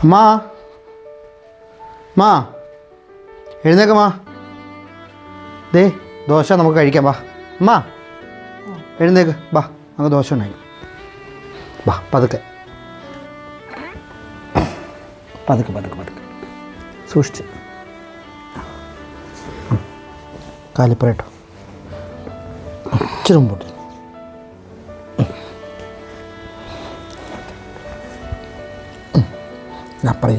അമ്മാ. മാ എഴുന്നേക്ക് മാ ദേ ദോശ നമുക്ക് കഴിക്കാം വാ. അമ്മാ. എഴുന്നേക്ക് വാ. നമുക്ക് ദോശ ഉണ്ടായി വാ പതുക്കെ. പതുക്കെ പതുക്കെ പതുക്കെ. സൂക്ഷിച്ച്. കാലിപ്പറേട്ടോ ഇച്ചിരി മുമ്പോട്ട് ഞാൻ അപ്പുറം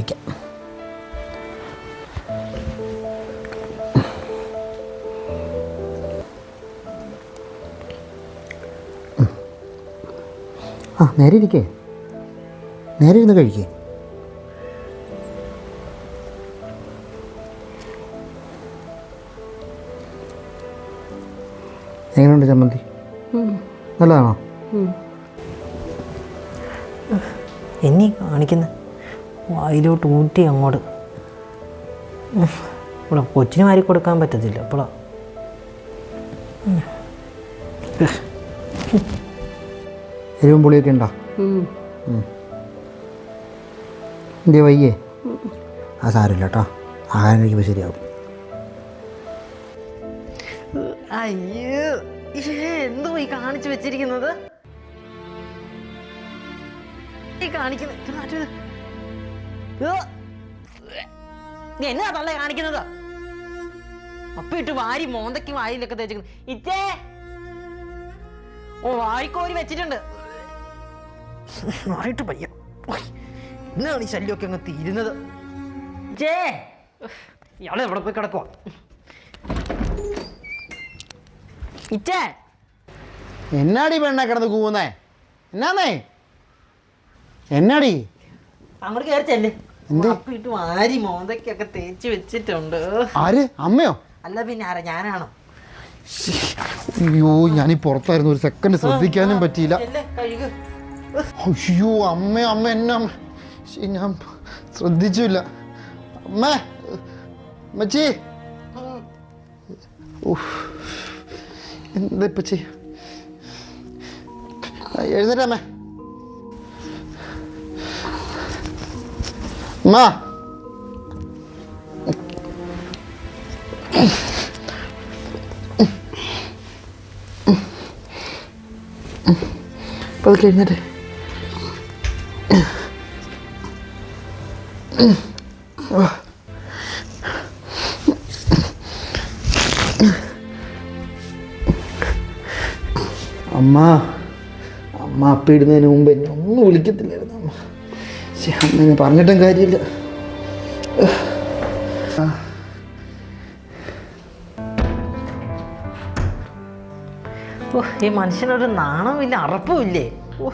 ആ നേരെ ഇരിക്കേ. നേരെ ഇരുന്ന് കഴിക്കേ. എങ്ങനെയുണ്ട് ചമ്മന്തി? നല്ലതാണോ? എന്നെ കാണിക്കുന്ന? വായിലോട്ട് ഊട്ടി അങ്ങോട്ട്. ഇവിടെ കൊച്ചിന് മാറി കൊടുക്കാൻ പറ്റത്തില്ല അപ്പോഴാ എരിവും പുളിയൊക്കെ ഉണ്ടോ? എന്തേ വയ്യേ? ആ സാരമില്ല കേട്ടോ. ആഹാരം കഴിക്കുമ്പോൾ ശരിയാവും. അയ്യോ എന്തോ ഈ കാണിച്ചു വെച്ചിരിക്കുന്നത്? ഈ കാണിക്കുന്നത് എന്നാ തള്ളേ കാണിക്കുന്നത്. അപ്പൊ ഇട്ട് വാരി മോന്തയ്ക്ക് വാരിയിലൊക്കെ തേച്ചിരുന്നു ഇറ്റേ ഓ വാരിക്കോരി വെച്ചിട്ടുണ്ട്. ആയിട്ട് പയ്യ. ഇന്നാണ് ഈ ശല്യമൊക്കെ അങ്ങ് തീരുന്നത്. ജേ ഇയാളെ എവിടെ പോയി കിടക്കുവാ? ഇറ്റേ എന്നാടി പെണ്ണ കിടന്ന് കൂവുന്നേ? എന്നാന്നേ? എന്നാടി? അങ്ങോട്ട് കയറി ചെല്ല് എന്ത്? ആരി വാരി മോന്തയ്ക്കൊക്കെ തേച്ച് വെച്ചിട്ടുണ്ട്. ആര്? അമ്മയോ? അല്ല പിന്നെ ആരാ? ഞാനാണോ? അയ്യോ ഞാൻ ഈ പുറത്തായിരുന്നു. ഒരു സെക്കൻഡ് ശ്രദ്ധിക്കാനും പറ്റിയില്ല. അയ്യോ അമ്മ അമ്മ എന്നെ ഞാൻ ശ്രദ്ധിച്ചില്ല. അമ്മ മച്ചി. എന്താ ഇപ്പച്ചി? ചെയ്യ എഴുന്നേറ്റ്. അമ്മ അമ്മ അമ്മ അമ്മ അപ്പിടുന്നതിന് മുമ്പ് എന്നെ ഒന്നും വിളിക്കത്തില്ലായിരുന്നു അമ്മ. എന്നെ പറഞ്ഞിട്ടും കാര്യമില്ല. ഓ ഈ മനുഷ്യനൊരു നാണമില്ല അറപ്പുമില്ലേ ഓ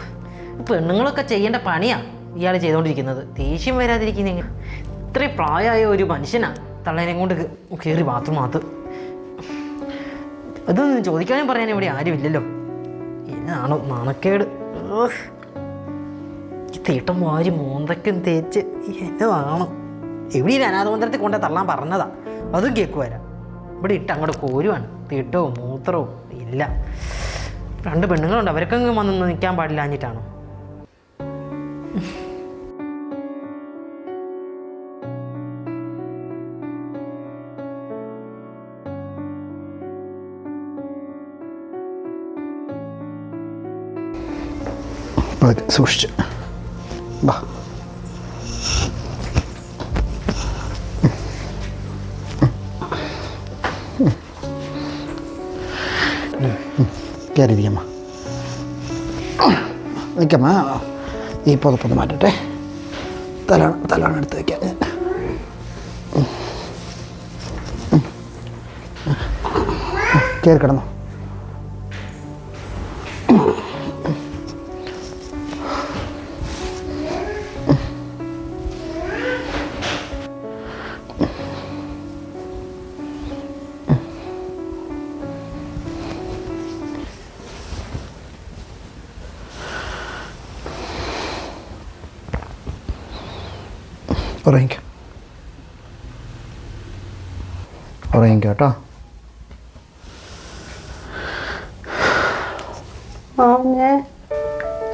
പെണ്ണുങ്ങളൊക്കെ ചെയ്യേണ്ട പണിയാ ഇയാൾ ചെയ്തുകൊണ്ടിരിക്കുന്നത് ദേഷ്യം വരാതിരിക്കുന്ന ഇത്രയും പ്രായമായ ഒരു മനുഷ്യനാ തള്ളേനെ കൊണ്ട് കയറി ബാത്റൂമകത്ത് അതൊന്നും ചോദിക്കാനും പറയാനും ഇവിടെ ആരുമില്ലല്ലോ. എന്നാണോ നാണക്കേട്. തീട്ടം വാരി മോന്തയ്ക്കും തേച്ച് എന്നതാണ് എവിടെ ഈ അനാഥമന്ത്രത്തിൽ കൊണ്ട് തള്ളാൻ പറഞ്ഞതാ. അതും കേൾക്കുവരാ ഇവിടെ ഇട്ട് അങ്ങോട്ട് കോരുവാണ്. തീട്ടവും മൂത്രവും ഇല്ല. രണ്ട് പെണ്ണുങ്ങളുണ്ട്. അവർക്കങ്ങ് വന്ന് നിൽക്കാൻ പാടില്ല എന്നിട്ടാണോ സൂക്ഷിച്ച്. വാ കയറിയിരിക്കമ്മ നിൽക്കമ്മ ഈ പുതപ്പൊന്ന് മാറ്റട്ടെ. തല തലാണ് എടുത്ത് വയ്ക്കാം ഞാൻ കയറി കിടന്നോ. ഉറങ്ങിക്കോ ഉറങ്ങിക്കോ കേട്ടോ. മോനെ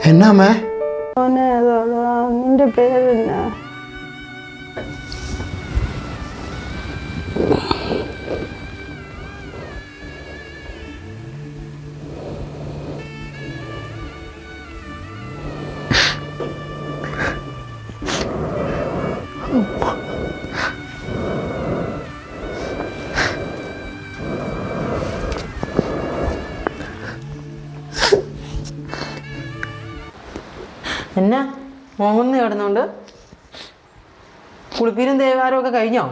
എന്നാ അമ്മേ? മോനെ അതോടാ നിന്റെ പേരെന്നാ? എന്നാ? മോങ്ങുന്നു കിടന്നുകൊണ്ട്. കുളിപ്പീരും ദേവാരമൊക്കെ ഒക്കെ കഴിഞ്ഞോ.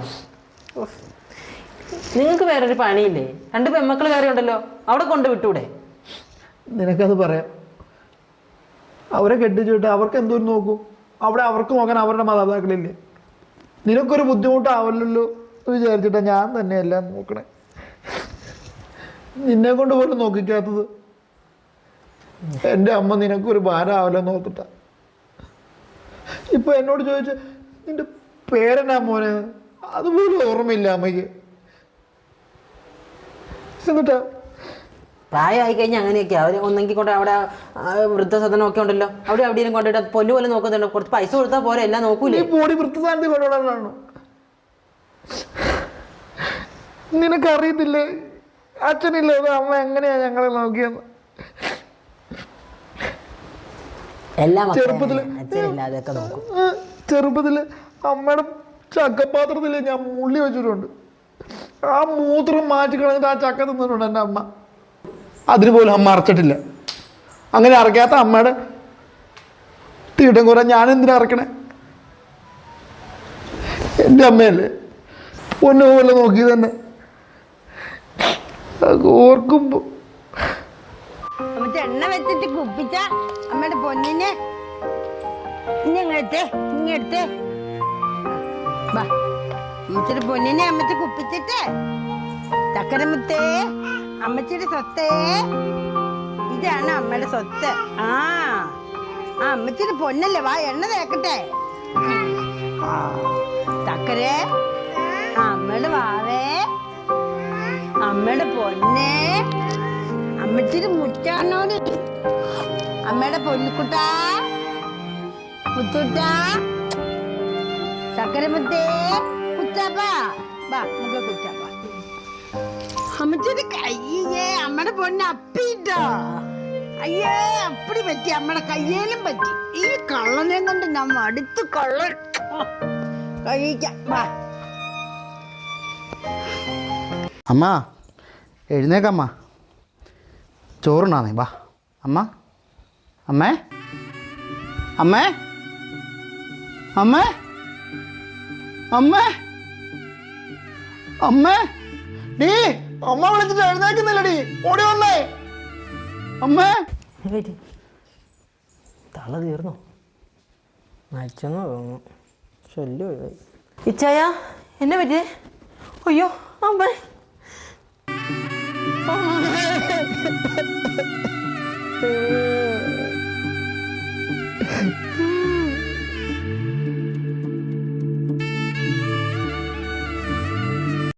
നിങ്ങൾക്ക് വേറൊരു പണിയില്ലേ? രണ്ട് പെമ്മക്കൾ വേറെ ഉണ്ടല്ലോ. അവിടെ കൊണ്ട് വിട്ടൂടെ? നിനക്കത് പറയാം. അവരെ കെട്ടിച്ചിട്ട് അവർക്ക് എന്തോരം നോക്കൂ? അവിടെ അവർക്ക് നോക്കാൻ അവരുടെ മാതാപിതാക്കളില്ലേ? നിനക്കൊരു ബുദ്ധിമുട്ടാവല്ലോ എന്ന് വിചാരിച്ചിട്ടാ ഞാൻ തന്നെയല്ല എല്ലാം നോക്കണേ. നിന്നെ കൊണ്ട് പോലും നോക്കിക്കാത്തത്. എന്റെ അമ്മ നിനക്കൊരു ഭാരമാവല്ലോ നോക്കിട്ട ഇപ്പൊ എന്നോട് ചോദിച്ച നിന്റെ പേരെന്നാ മോനെ? അതുപോലും ഓർമ്മയില്ല അമ്മയ്ക്ക്. എന്നിട്ടാ പ്രായമായി കഴിഞ്ഞാൽ അങ്ങനെയൊക്കെ. അവർ ഒന്നെങ്കിൽ കൊണ്ട് അവിടെ വൃദ്ധസദനം ഒക്കെ ഉണ്ടല്ലോ. അവിടെ എവിടെയും കൊണ്ടിട്ട് പൊന്നു പോലെ നോക്കുന്നുണ്ട് കുറച്ച് പൈസ കൊടുത്താൽ പോലെ എല്ലാം നോക്കൂലേ? ബോഡി വൃത്തസ്ഥാനത്ത് കൊണ്ടുവിടാനാണോ നിനക്കറിയത്തില്ലേ? അച്ഛനില്ലാതെ അമ്മ എങ്ങനെയാ ഞങ്ങളെ നോക്കിയെന്ന്? എല്ലാ ചെറുപ്പത്തിൽ അങ്ങനെ. അച്ഛനില്ലാതെയൊക്കെ നോക്കും. ചെറുപ്പത്തിൽ അമ്മയുടെ ചക്കപാത്രത്തിൽ ഞാൻ മുള്ളി വെച്ചിട്ടുണ്ട്. ആ മൂത്രം മാറ്റി കളഞ്ഞിട്ട് ആ ചക്ക തിന്നിട്ടുണ്ട് എന്റെ അമ്മ. അതിന് പോലും അമ്മ അറച്ചിട്ടില്ല അങ്ങനെ അറക്കാത്ത അമ്മയുടെ തീട്ടം കുറ ഞാൻ എന്തിനാ അറക്കണേ എന്റെ അമ്മയല്ലേ? പൊന്നു പോലെ നോക്കി തന്നെ ഓർക്കുമ്പോ എണ്ണ വെച്ചിട്ട് കുപ്പിച്ച അമ്മയുടെ പൊന്നിനെ. ഇങ്ങെടുത്തേ ഇങ്ങെടുത്തേ വാ അമ്മച്ചിയുടെ പൊന്നിനെ അമ്മച്ചി കുപ്പിച്ചിട്ട്. ചക്കരമുത്തേ അമ്മച്ചിയുടെ സ്വത്തേ. ഇതാണ് അമ്മയുടെ സ്വത്ത്. ആ ആ അമ്മച്ചിയുടെ പൊന്നല്ലേ? വാ എണ്ണ തേക്കട്ടെ. ചക്കരേ അമ്മയുടെ വാവേ. അമ്മയുടെ പൊന്നേ. അമ്മച്ചിരി മുറ്റാണോടി? അമ്മയുടെ പൊന്നുക്കുട്ടാ മുത്തുട്ട ചക്കരമുത്തേ കുറ്റാപ്പാ വാ. നമുക്ക് കുച്ചാപ്പ അമ്മച്ചിരി കയ്യേ അമ്മയുടെ പൊന്ന് അപ്പിട്ടോ. അയ്യേ അപ്പടി പറ്റി അമ്മയുടെ കയ്യേലും പറ്റി. ഈ കള്ളനെ കൊണ്ട് നമ്മ അടുത്ത് കള്ള. കഴിക്കാം വാ. അമ്മ എഴുന്നേക്കമ്മ ചോറുണ്ണാന്നേ വാ. അമ്മ. അമ്മേ. അമ്മേ. അമ്മേ. അമ്മേ. അമ്മേ. ഡീ അമ്മ വിളിച്ചിട്ട് എഴുന്നേക്കുന്നില്ല ഡീ ഓടി വന്നേ. അമ്മേ. തള തീർന്നു. മരിച്ചെന്ന് തോന്നുന്നു. ശല്യം ഇച്ചായ എന്നെ പറ്റിയേ? അയ്യോ അമ്മ. Oh.